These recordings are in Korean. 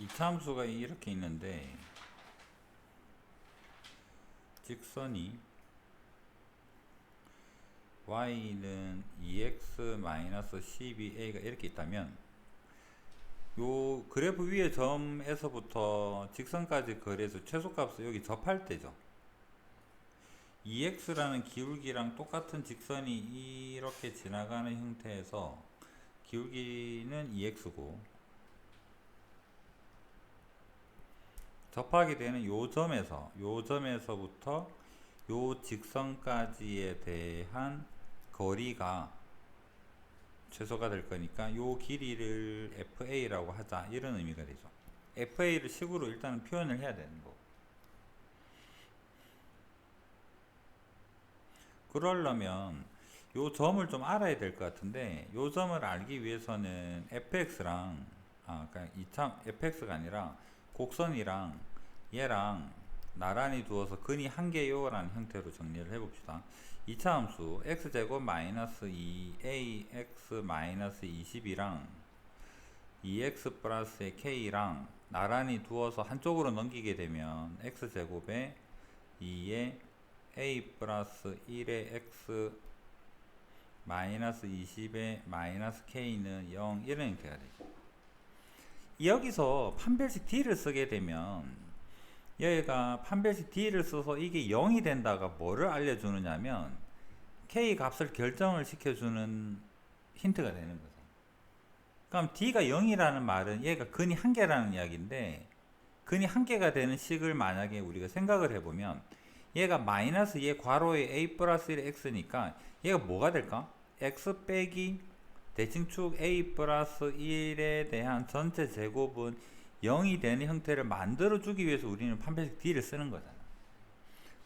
이차함수가 이렇게 있는데 직선이 y는 2x-12a가 이렇게 있다면 요 그래프 위에 점에서부터 직선까지 거리에서 최소값을 여기 접할 때죠. 2x라는 기울기랑 똑같은 직선이 이렇게 지나가는 형태에서 기울기는 2x고 접하게 되는 요 점에서 요 점에서부터 요 직선까지에 대한 거리가 최소가 될 거니까 요 길이를 FA라고 하자 이런 의미가 되죠. FA를 식으로 일단 표현을 해야 되는 거. 그러려면 요 점을 좀 알아야 될 것 같은데 요 점을 알기 위해서는 fx랑 아 그러니까 이참 fx가 아니라 곡선이랑 얘랑 나란히 두어서 근이 한 개요 라는 형태로 정리를 해봅시다. 2차 함수 x제곱 마이너스 2ax 마이너스 20이랑 2x 플러스 k랑 나란히 두어서 한쪽으로 넘기게 되면 x제곱에 2에 a 플러스 1의 x 마이너스 20의 마이너스 k는 0 이런 형태가 되죠. 여기서 판별식 d를 쓰게 되면 여기가 판별식 d를 써서 이게 0이 된다가 뭐를 알려주느냐면 k 값을 결정을 시켜주는 힌트가 되는 거죠. 그럼 d가 0이라는 말은 얘가 근이 한 개라는 이야기인데 근이 한 개가 되는 식을 만약에 우리가 생각을 해보면 얘가 마이너스 얘 괄호에 a 플러스 1 x니까 얘가 뭐가 될까? x 빼기 대칭축 a 플러스 1에 대한 전체 제곱은 0이 되는 형태를 만들어 주기 위해서 우리는 판별식 d를 쓰는 거잖아.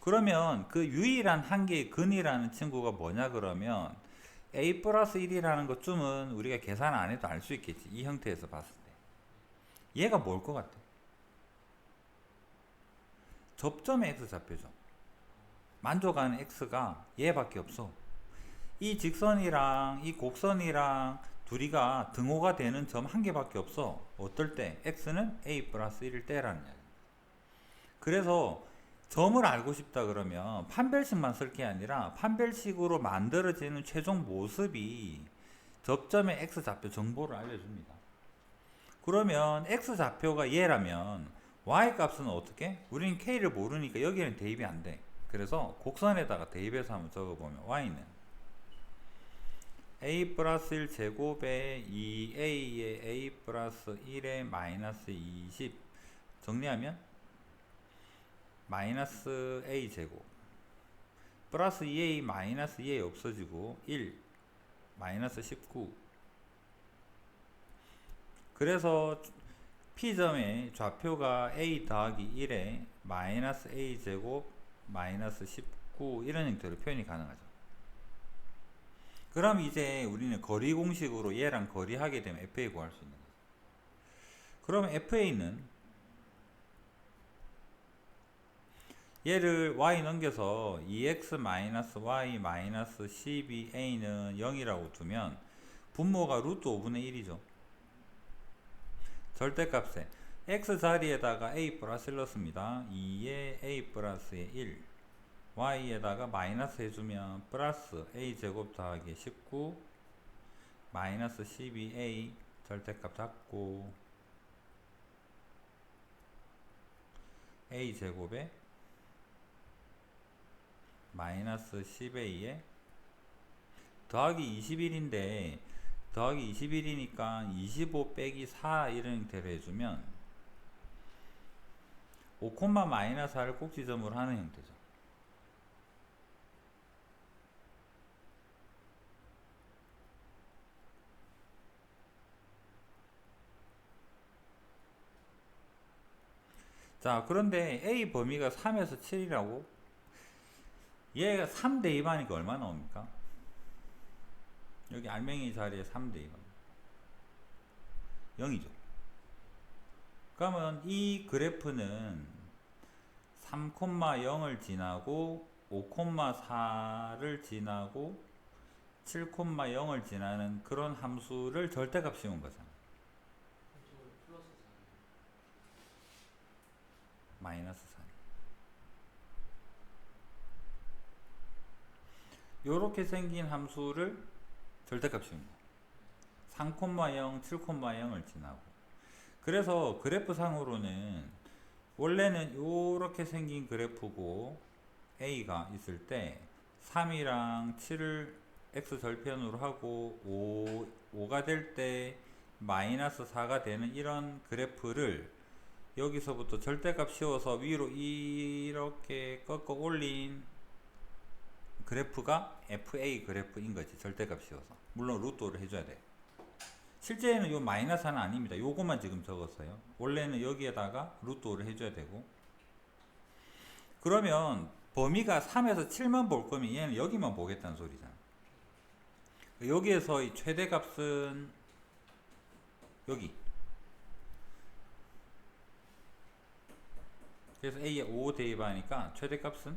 그러면 그 유일한 한 개의 근이라는 친구가 뭐냐 그러면 a 플러스 1이라는 것쯤은 우리가 계산 안 해도 알 수 있겠지. 이 형태에서 봤을 때. 얘가 뭘 것 같아? 접점의 x 좌표죠. 만족하는 x가 얘밖에 없어. 이 직선이랑 이 곡선이랑 둘이가 등호가 되는 점 한 개밖에 없어. 어떨 때? x는 a 플러스 1일 때라는 이야기. 그래서 점을 알고 싶다 그러면 판별식만 쓸 게 아니라 판별식으로 만들어지는 최종 모습이 접점의 x 좌표 정보를 알려줍니다. 그러면 x 좌표가 얘라면 y 값은 어떻게? 우리는 k를 모르니까 여기는 대입이 안 돼. 그래서 곡선에다가 대입해서 한번 적어보면 y는 a 플러스 1 제곱에 2a의 a 플러스 1의 마이너스 20 정리하면 마이너스 a 제곱. 플러스 2a 마이너스 2a 없어지고 1 마이너스 19 그래서 P점의 좌표가 a 더하기 1에 마이너스 a 제곱 마이너스 19 이런 형태로 표현이 가능하죠. 그럼 이제 우리는 거리 공식으로 얘랑 거리하게 되면 FA 구할 수 있는 거죠. 그럼 FA는 얘를 y 넘겨서 2x-y-12a는 0이라고 두면 분모가 루트 5분의 1이죠. 절대값에 x 자리에다가 a 플러스 1 넣습니다. 2에 a 플러스의 1 y에다가 마이너스 해주면 플러스 a 제곱 더하기 19 마이너스 12a 절대값 잡고 a 제곱에 마이너스 10a에 더하기 21인데 더하기 21이니까 25 빼기 4 이런 형태로 해주면 5, 마이너스 4를 꼭지점으로 하는 형태죠. 자, 그런데 A 범위가 3에서 7이라고? 얘가 3 대입하니까 얼마 나옵니까? 여기 알맹이 자리에 3 대입하면 0이죠. 그러면 이 그래프는 3,0을 지나고 5,4를 지나고 7,0을 지나는 그런 함수를 절대값 씌운 거잖아. 마이너스 3. 요렇게 생긴 함수를 절대값 씌운 거. 3,0, 7,0을 지나고. 그래서 그래프 상으로는 원래는 요렇게 생긴 그래프고 A가 있을 때 3이랑 7을 X 절편으로 하고 5, 5가 될 때 마이너스 4가 되는 이런 그래프를 여기서부터 절대값 씌워서 위로 이렇게 꺾어 올린 그래프가 FA 그래프인 거지 절대값 씌워서. 물론 루트를 해줘야 돼. 실제는 요 마이너스 하나 아닙니다. 요것만 지금 적었어요. 원래는 여기에다가 루트를 해줘야 되고. 그러면 범위가 3에서 7만 볼 거면 얘는 여기만 보겠다는 소리잖아. 여기에서 이 최대값은 여기 그래서 A에 5 대입하니까 최대값은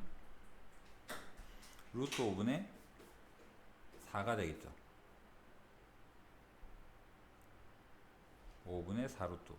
루트 5분의 4가 되겠죠. 5분의 4 루트.